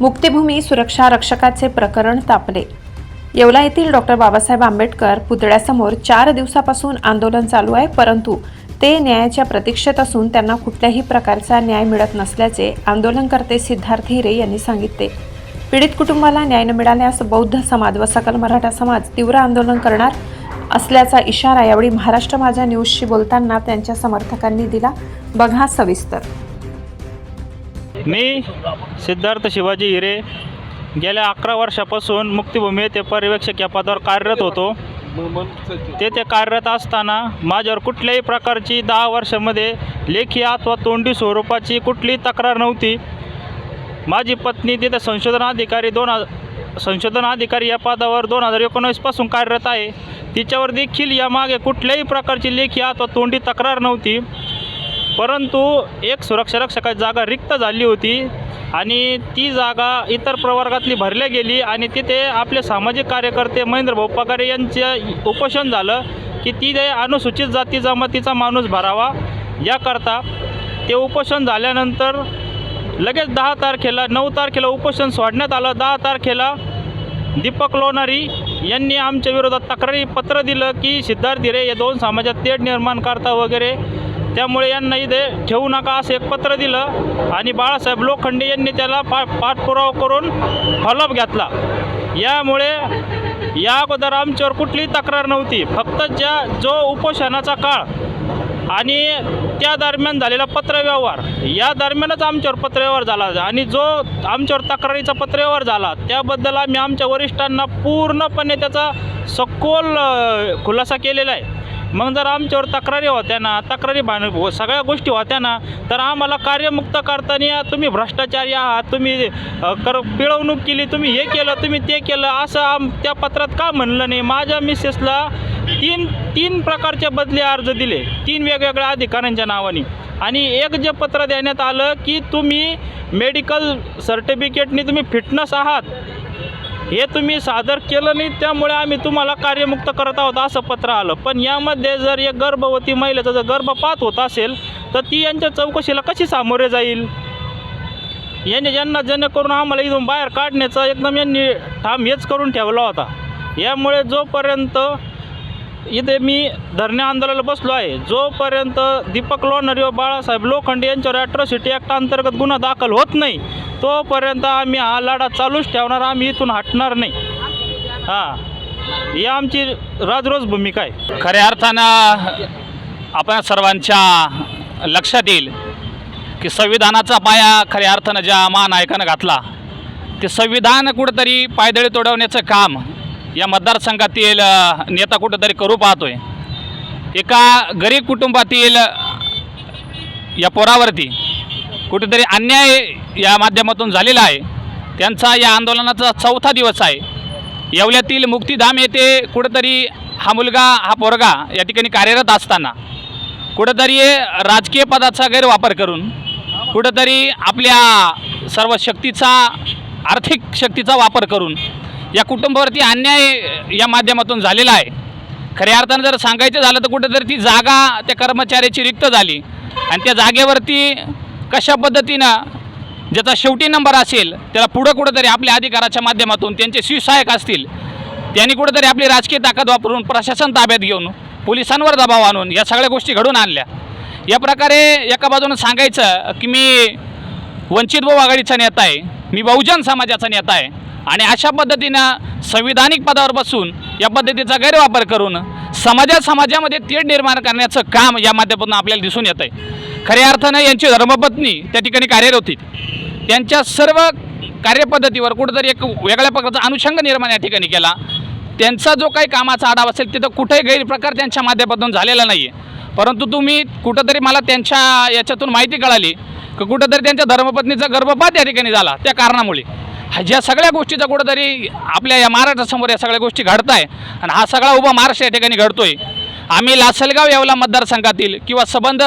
मुक्तिभूमी सुरक्षा रक्षकाचे प्रकरण तापले. येवला येथील डॉक्टर बाबासाहेब आंबेडकर पुतळ्यासमोर चार दिवसापासून आंदोलन चालू आहे परंतु ते न्यायाच्या प्रतीक्षेत असून त्यांना कुठल्याही प्रकारचा न्याय मिळत नसल्याचे आंदोलनकर्ते सिद्धार्थ हिरे यांनी सांगितले. पीडित कुटुंबाला न्याय न मिळाल्यास बौद्ध समाज व सकल मराठा समाज तीव्र आंदोलन करणार असल्याचा इशारा यावेळी महाराष्ट्र माझ्या न्यूजशी बोलताना त्यांच्या समर्थकांनी दिला. बघा सविस्तर. मी सिद्धार्थ शिवाजी हिरे. गेल्या अकरा वर्षापासून मुक्तिभूमी येथे पर्यवेक्षक या पदावर कार्यरत होतो. तेथे कार्यरत असताना माझ्यावर कुठल्याही प्रकारची दहा वर्षामध्ये लेखी अथवा तोंडी स्वरूपाची कुठलीही तक्रार नव्हती. माझी पत्नी तिथे संशोधन अधिकारी दोन संशोधन अधिकारी या पदावर दोन हजार एकोणीसपासून कार्यरत आहे. तिच्यावर देखील यामागे कुठल्याही प्रकारची लेखी अथवा तोंडी तक्रार नव्हती. परंतु एक सुरक्षा रक्षकाची जागा रिक्त झाली होती आणि ती जागा इतर प्रवर्गातली भरल्या गेली आणि तिथे आपले सामाजिक कार्यकर्ते महेंद्र भाऊ पगारे यांचं उपोषण झालं की ती ते अनुसूचित जाती जमातीचा माणूस भरावा. याकरता ते उपोषण झाल्यानंतर लगेच दहा तारखेला नऊ तारखेला उपोषण सोडण्यात आलं. दहा तारखेला दीपक लोणारी यांनी आमच्या विरोधात तक्रारी पत्र दिलं की सिद्धार्थ हिरे हे दोन समाजात तेढ निर्माण करता वगैरे. त्यामुळे यांना इथे ठेवू नका असं एक पत्र दिलं आणि बाळासाहेब लोखंडे यांनी त्याला पा पाठपुरावा करून फॉलोअप घेतला. यामुळे या अगोदर आमच्यावर कुठलीही तक्रार नव्हती. फक्त ज्या जो उपोषणाचा काळ आणि त्या दरम्यान झालेला पत्रव्यवहार. या दरम्यानच आमच्यावर पत्रव्यवहार झाला. आणि जो आमच्यावर तक्रारीचा पत्रव्यवहार झाला त्याबद्दल आम्ही आमच्या वरिष्ठांना पूर्णपणे त्याचा सखोल खुलासा केलेला आहे. मग जर आमच्यावर तक्रारी होत्या ना तक्रारी भान सगळ्या गोष्टी होत्या ना तर आम्हाला कार्यमुक्त करताना तुम्ही भ्रष्टाचारी आहात तुम्ही कर पिळवणूक केली तुम्ही हे केलं तुम्ही ते केलं असं आम त्या पत्रात का म्हणलं नाही? माझ्या मिसेसला तीन तीन प्रकारचे बदली अर्ज दिले तीन वेगवेगळ्या अधिकाऱ्यांच्या नावाने. आणि एक जे पत्र देण्यात आलं की तुम्ही मेडिकल सर्टिफिकेटनी तुम्ही फिटनेस आहात हे तुम्ही सादर केलं नाही त्यामुळे आम्ही तुम्हाला कार्यमुक्त करत आहोत असं पत्र आलं. पण यामध्ये जर एक गर्भवती महिलेचा जर गर्भपात होत असेल तर ती यांच्या चौकशीला कशी सामोरे जाईल? यांनी ज्यांना जेणेकरून आम्हाला इथून बाहेर काढण्याचा एकदम यांनी ठाम हेच करून ठेवला होता. यामुळे जोपर्यंत इथे मी धरणे आंदोलनाला बसलो आहे जोपर्यंत दीपक लोणारी व बाळासाहेब लोखंडे यांच्यावर ॲट्रॉसिटी ॲक्ट अंतर्गत गुन्हा दाखल होत नाही तोपर्यंत आम्ही हा लढा चालूच ठेवणार आम्ही इथून हटणार नाही. हां. ही आमची राजरोज भूमिका आहे. खऱ्या अर्थानं आपण सर्वांच्या लक्षात येईल की संविधानाचा पाया खऱ्या अर्थानं ज्या महानायकानं घातला ते संविधान कुठंतरी पायदळी तोडवण्याचं काम या मतदारसंघातील नेता कुठंतरी करू पाहतोय. एका गरीब कुटुंबातील या पोरावरती कुठेतरी अन्याय या माध्यमातून झालेला आहे. त्यांचा या आंदोलनाचा चौथा दिवस आहे. येवल्यातील मुक्तीधाम येथे कुठेतरी हा मुलगा हा पोरगा या ठिकाणी कार्यरत असताना कुठंतरी राजकीय पदाचा गैरवापर करून कुठंतरी आपल्या सर्व शक्तीचा आर्थिक शक्तीचा वापर करून या कुटुंबावरती अन्याय या माध्यमातून झालेला आहे. खऱ्या अर्थानं जर सांगायचं झालं तर कुठंतरी ती जागा त्या कर्मचाऱ्याची रिक्त झाली आणि त्या जागेवरती कशा पद्धतीनं ज्याचा शेवटी नंबर असेल त्याला पुढं कुठंतरी आपल्या अधिकाराच्या माध्यमातून त्यांचे शिवसहायक असतील त्यांनी कुठंतरी आपली राजकीय ताकद वापरून प्रशासन ताब्यात घेऊन पोलिसांवर दबाव आणून या सगळ्या गोष्टी घडून आणल्या. या प्रकारे एका बाजूनं सांगायचं की मी वंचित बहु आघाडीचा नेता आहे मी बहुजन समाजाचा नेता आहे आणि अशा पद्धतीनं संविधानिक पदावर बसून या पद्धतीचा गैरवापर करून समाजा समाजामध्ये तेढ निर्माण करण्याचं काम या माध्यमातून आपल्याला दिसून येतं आहे खऱ्या अर्थानं यांची धर्मपत्नी त्या ठिकाणी कार्यरत होती. त्यांच्या सर्व कार्यपद्धतीवर कुठंतरी एक वेगळ्या प्रकारचा अनुषंग निर्माण या ठिकाणी केला. त्यांचा जो काही कामाचा आढावा असेल तिथं कुठेही गैरप्रकार त्यांच्या माध्यमातून झालेला नाही आहे परंतु तुम्ही कुठंतरी मला त्यांच्या याच्यातून माहिती कळाली की कुठंतरी त्यांच्या धर्मपत्नीचा गर्भपात या ठिकाणी झाला त्या कारणामुळे. ह्या ज्या सगळ्या गोष्टीचा कुठंतरी आपल्या या महाराष्ट्रासमोर या सगळ्या गोष्टी घडत आहे आणि हा सगळा उभा महाराष्ट्र या ठिकाणी घडतोय. आम्ही लासलगाव येवला मतदारसंघातील किंवा संबंध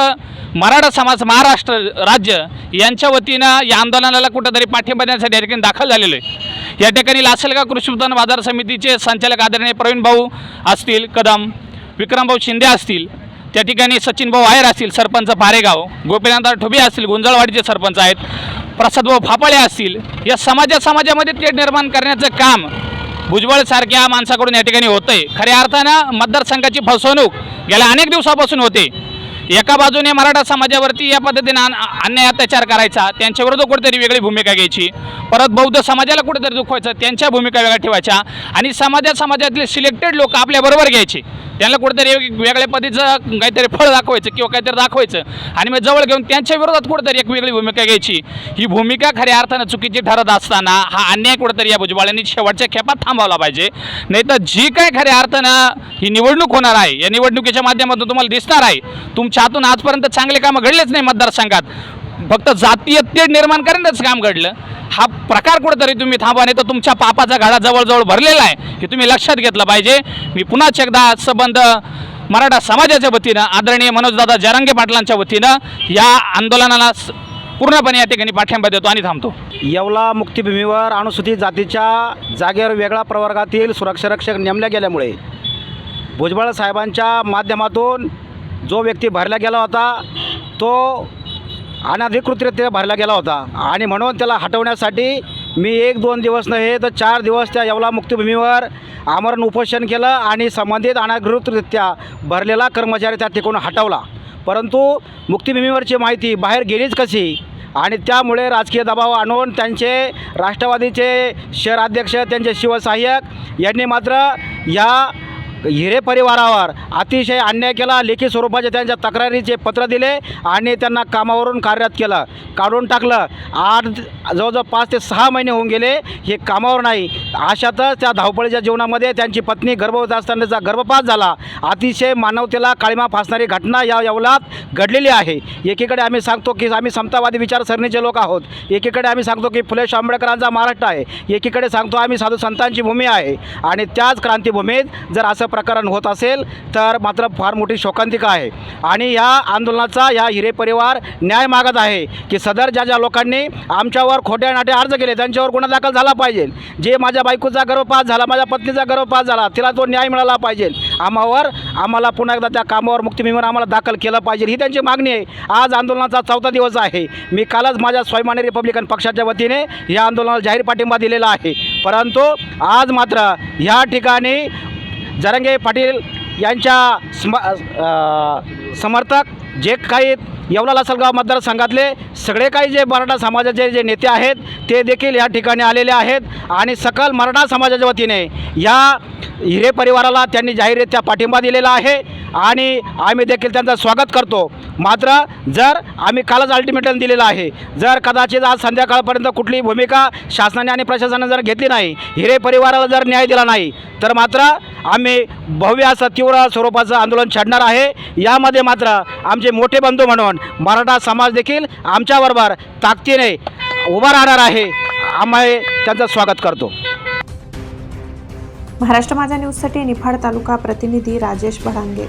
मराठा समाज महाराष्ट्र राज्य यांच्या वतीनं या आंदोलनाला कुठंतरी पाठिंबा देण्यासाठी या ठिकाणी दाखल झालेलो आहे. या ठिकाणी लासलगाव कृषी उत्पन्न बाजार समितीचे संचालक आदरणीय प्रवीण भाऊ असतील कदम विक्रमभाऊ शिंदे असतील त्या ठिकाणी सचिनभाऊ आयर असतील सरपंच पारेगाव गोपीनाथ ठोबे असतील गुंजळवाडीचे सरपंच आहेत प्रसादभाऊ फापाळे असतील या समाजा समाजामध्ये तेढ निर्माण करण्याचं काम भुजबळसारख्या माणसाकडून या ठिकाणी होतंय. खऱ्या अर्थानं मतदारसंघाची फसवणूक गेल्या अनेक दिवसापासून होते. एका बाजूने मराठा समाजावरती या पद्धतीने अन्याय अत्याचार करायचा त्यांच्याविरुद्ध कुठेतरी वेगळी भूमिका घ्यायची. परत बौद्ध समाजाला कुठेतरी दुखवायचं त्यांच्या भूमिका वेगळ्या ठेवायच्या. आणि समाजा समाजातले सिलेक्टेड लोक आपल्याबरोबर घ्यायचे. त्यांना कुठेतरी वेगळ्या पद्धतीचं काहीतरी फळ दाखवायचं किंवा काहीतरी दाखवायचं. आणि मग जवळ घेऊन त्यांच्या विरोधात कुठेतरी एक वेगळी भूमिका घ्यायची. ही भूमिका खऱ्या अर्थानं चुकीची ठरत असताना हा अन्याय कुठेतरी या भुजबळांनी शेवटच्या खेपात थांबवला पाहिजे. नाही तर जी काय खऱ्या अर्थानं ही निवडणूक होणार आहे या निवडणुकीच्या माध्यमातून तुम्हाला दिसणार आहे तुमचं हातून आजपर्यंत चांगले कामं घडलेच नाही मतदारसंघात. फक्त जातीय तेढ निर्माण करण्याच काम घडलं. हा प्रकार कुठेतरी तुम्ही थांबा नाही तर तुमच्या पापाचा घडा जवळजवळ भरलेला आहे हे तुम्ही लक्षात घेतलं पाहिजे. मी पुन्हा एकदा संबंध मराठा समाजाच्या वतीनं आदरणीय मनोजदादा जरांगे पाटलांच्या वतीनं या आंदोलनाला स- पूर्णपणे या ठिकाणी पाठिंबा देतो आणि थांबतो. येवला मुक्तिभूमीवर अनुसूचित जातीच्या जागेवर वेगळ्या प्रवर्गातील सुरक्षारक्षक नेमल्या गेल्यामुळे भुजबळ साहेबांच्या माध्यमातून जो व्यक्ती भरला गेला होता तो अनधिकृतरित्या भरला गेला होता. आणि म्हणून त्याला हटवण्यासाठी मी एक दोन दिवस नव्हे तर चार दिवस त्या येवला मुक्तिभूमीवर आमरण उपोषण केलं आणि संबंधित अनधिकृतरित्या भरलेला कर्मचारी त्या ठिकाणून हटवला. परंतु मुक्तिभूमीवरची माहिती बाहेर गेलीच कशी? आणि त्यामुळे राजकीय दबाव आणून त्यांचे राष्ट्रवादीचे शहराध्यक्ष त्यांचे शिवसहाय्यक यांनी मात्र या हिरे परिवारावर अतिशय अन्याय केला लेखी स्वरूपाचे त्यांच्या तक्रारीचे पत्र दिले आणि त्यांना कामावरून कार्यरत केलं. काढून टाकलं. आठ जवळजवळ पाच ते सहा महिने होऊन गेले. हे कामावर नाही. अशातच त्या धावपळीच्या जीवनामध्ये त्यांची पत्नी गर्भवती असतानाचा गर्भपात झाला. अतिशय मानवतेला काळीमा फासणारी घटना या यवलात घडलेली आहे. एकीकडे आम्ही सांगतो की आम्ही समतावादी विचारसरणीचे लोक आहोत. एकीकडे आम्ही सांगतो की फुले आंबेडकरांचा महाराष्ट्र आहे. एकीकडे सांगतो आम्ही साधू संतांची भूमी आहे. आणि त्याच क्रांतीभूमीत जर असं प्रकरण होत असेल तर मात्र फार मोठी शोकांतिका आहे. आणि या आंदोलनाचा या हिरे परिवार न्याय मागत आहे की सदर ज्या ज्या लोकांनी आमच्यावर खोट्या नाटे अर्ज केले त्यांच्यावर गुन्हा दाखल झाला पाहिजे. जे माझ्या बायकोचा गर्भपात झाला माझ्या पत्नीचा गर्भपात झाला तिला तो न्याय मिळाला पाहिजे. आम्हावर आम्हाला पुन्हा एकदा त्या कामावर मुक्तिमीवर आम्हाला दाखल केलं पाहिजे. ही त्यांची मागणी आहे. आज आंदोलनाचा चौथा दिवस आहे. मी कालच माझ्या स्वाभिमानी रिपब्लिकन पक्षाच्या वतीने या आंदोलनाला जाहीर पाठिंबा दिलेला आहे. परंतु आज मात्र ह्या ठिकाणी जरंगे पाटील यांच्या स्म समर्थक जे काही येवला लासलगाव मतदारसंघातले सगळे काही जे मराठा समाजाचे जे नेते आहेत ते देखील या ठिकाणी आलेले आहेत आणि सकल मराठा समाजाच्या वतीने या हिरे परिवाराला त्यांनी जाहीररित्या पाठिंबा दिलेला आहे आणि आम्ही देखील त्यांचं स्वागत करतो. मात्र जर आम्ही कालच अल्टिमेटम दिलेलं आहे जर कदाचित आज संध्याकाळपर्यंत कुठलीही भूमिका शासनाने आणि प्रशासनाने जर घेतली नाही हिरे परिवाराला जर न्याय दिला नाही तर मात्र आम्ही भव्य असं तीव्र स्वरूपाचं आंदोलन छाडणार आहे. यामध्ये मात्र आमचे मोठे बंधू म्हणून मराठा समाज देखील आमच्याबरोबर ताकदीने उभा राहणार आहे. आम्ही त्यांचं स्वागत करतो. महाराष्ट्र माझा न्यूजसाठी निफाड तालुका प्रतिनिधी राजेश भडांगे